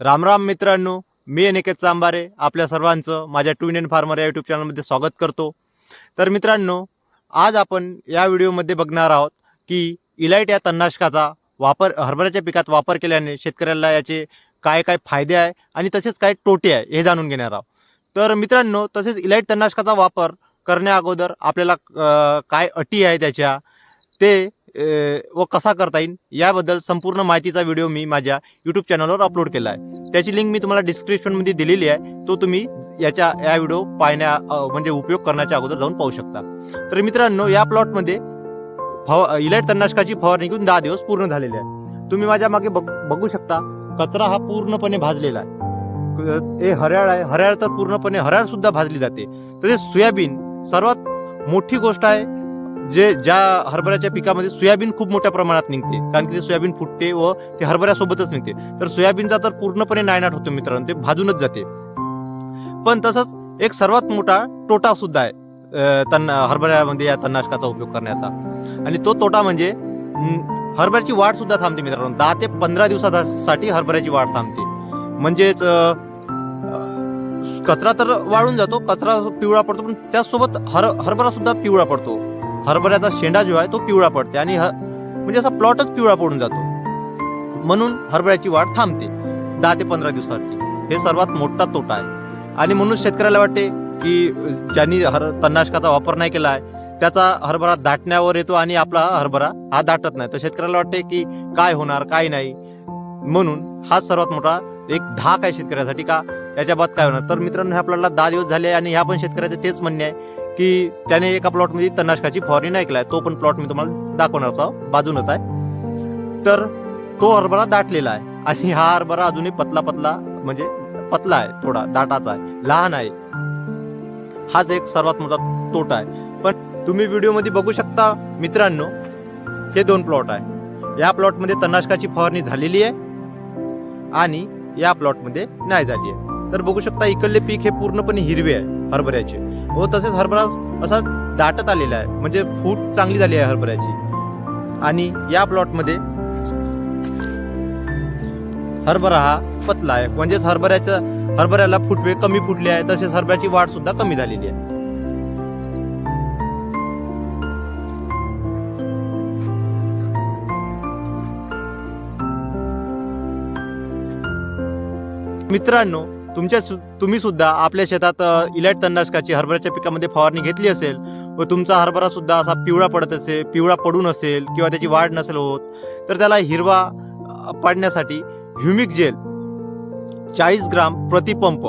रामराम मित्रांनो मी अनिकेत चांबारे आपल्या सर्वांचं माझ्या टू इंडियन फार्मर या यूट्यूब चॅनलमध्ये स्वागत करतो. तर मित्रांनो आज आपण या व्हिडिओमध्ये बघणार आहोत की इलाइट या तणनाशकाचा वापर हरभऱ्याच्या पिकात वापर केल्याने शेतकऱ्याला याचे काय काय फायदे आहे आणि तसेच काय तोटे आहे हे जाणून घेणार आहोत. तर मित्रांनो तसेच इलाइट तणनाशकाचा वापर करण्या अगोदर आपल्याला काय अटी आहे त्याच्या ते व कसा करता येईल याबद्दल संपूर्ण माहितीचा व्हिडिओ मी माझ्या यूट्यूब चॅनलवर अपलोड केला आहे. त्याची लिंक मी तुम्हाला डिस्क्रिप्शनमध्ये दिलेली आहे. तो तुम्ही याच्या या व्हिडिओ पाहण्या म्हणजे उपयोग करण्याच्या अगोदर जाऊन पाहू शकता. तर मित्रांनो या प्लॉटमध्ये फव इलाइट तणनाशकाची फवारणी घेऊन दहा दिवस पूर्ण झालेले आहे. तुम्ही माझ्या मागे बघ बघू शकता कचरा हा पूर्णपणे भाजलेला आहे. हे हऱ्याळ आहे. हऱ्याळ तर पूर्णपणे हऱ्याळ सुद्धा भाजली जाते. तसेच सोयाबीन सर्वात मोठी गोष्ट आहे जे ज्या हरभऱ्याच्या पिकामध्ये सोयाबीन खूप मोठ्या प्रमाणात निघते. कारण की ते सोयाबीन फुटते व ते हरभऱ्यासोबतच निघते. तर सोयाबीनचा तर पूर्णपणे नायनाट होतो मित्रांनो ते भाजूनच जाते. पण तसंच एक सर्वात मोठा तोटा सुद्धा आहे तण हरभऱ्यामध्ये या तणनाशकाचा उपयोग करण्याचा. आणि तो तोटा म्हणजे हरभऱ्याची वाढ सुद्धा थांबते मित्रांनो. दहा ते पंधरा दिवसासाठी हरभऱ्याची वाढ थांबते. म्हणजेच कचरा तर वाळून जातो कचरा पिवळा पडतो पण त्याचसोबत हर हरभरा सुद्धा पिवळा पडतो. हरभऱ्याचा शेंडा जो आहे तो पिवळा पडते आणि ह- म्हणजे असा प्लॉटच पिवळा पडून जातो. म्हणून हरभऱ्याची वाढ थांबते दहा ते पंधरा दिवसासाठी. हे सर्वात मोठा तोटा आहे. आणि म्हणून शेतकऱ्याला वाटते की ज्यांनी हर तणनाशकाचा वापर नाही केला आहे त्याचा हरभरा दाटण्यावर येतो आणि आपला हरभरा हा दाटत नाही. तर शेतकऱ्याला वाटते की काय होणार काय नाही? म्हणून हा सर्वात मोठा एक धाक आहे शेतकऱ्यासाठी का? याच्या बाद काय होणार? तर मित्रांनो हे आपल्याला दहा दिवस झाले आणि ह्या पण शेतकऱ्याचं तेच म्हणणे आहे की त्याने एका प्लॉटमध्ये तणनाशकाची फवारणी नाही केलाय तो पण प्लॉट मी तुम्हाला दाखवणार होता बाजूनच आहे. तर तो हरभरा दाटलेला आहे. आणि हा हरभरा अजूनही पतला पतला म्हणजे पतला आहे. थोडा दाटाचा आहे. लहान आहे. हाच एक सर्वात मोठा तोटा आहे. पण तुम्ही व्हिडिओमध्ये बघू शकता मित्रांनो हे दोन प्लॉट आहे. या प्लॉटमध्ये तणनाशकाची फवारणी झालेली आहे आणि या प्लॉटमध्ये नाही झाली आहे. तर बघू शकता इकडले पीक हे पूर्णपणे हिरवे आहे. हरभऱ्याचे. व तसेच हरभरा असा दाटत आलेला आहे. म्हणजे फूट चांगली झाली आहे हरभऱ्याची. आणि या प्लॉटमध्ये हरभरा हा पतला आहे. म्हणजेच हरभऱ्याचा हरभऱ्याला फुटवे कमी फुटले आहे तसेच हरभऱ्याची वाढ सुद्धा कमी झालेली आहे. मित्रांनो तुमच्या सु- तुम्ही सुद्धा आपल्या शेतात अ, इलाट तणनाशकाची हरभऱ्याच्या पिकामध्ये फवारणी घेतली असेल व तुमचा हरभरा सुद्धा असा पिवळा पडत असेल पिवळा पडून असेल किंवा त्याची वाढ नसेल होत तर त्याला हिरवा पाडण्यासाठी ह्युमिक जेल चाळीस ग्राम प्रति पंप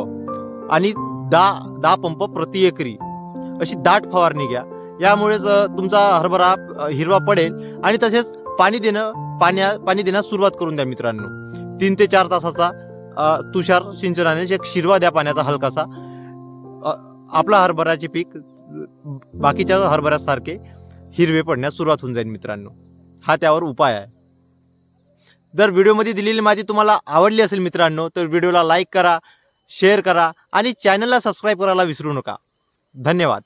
आणि दहा दहा पंप प्रति एकरी अशी दाट फवारणी घ्या. यामुळेच तुमचा हरभरा हिरवा पडेल आणि तसेच पाणी देणं पाण्या पाणी देण्यास सुरुवात करून द्या मित्रांनो. तीन ते चार तासाचा तुषार सिंचनाने एक शिरवा द्या पाण्याचा हलकासा आपला हरभराचे पीक बाकीच्या हरभऱ्यासारखे हिरवे पडण्यास सुरुवात होऊन जाईल मित्रांनो. हा त्यावर उपाय आहे. जर व्हिडिओमध्ये दिलेली माहिती तुम्हाला आवडली असेल मित्रांनो तर व्हिडिओला लाईक करा शेअर करा आणि चॅनलला सबस्क्राईब करायला विसरू नका. धन्यवाद.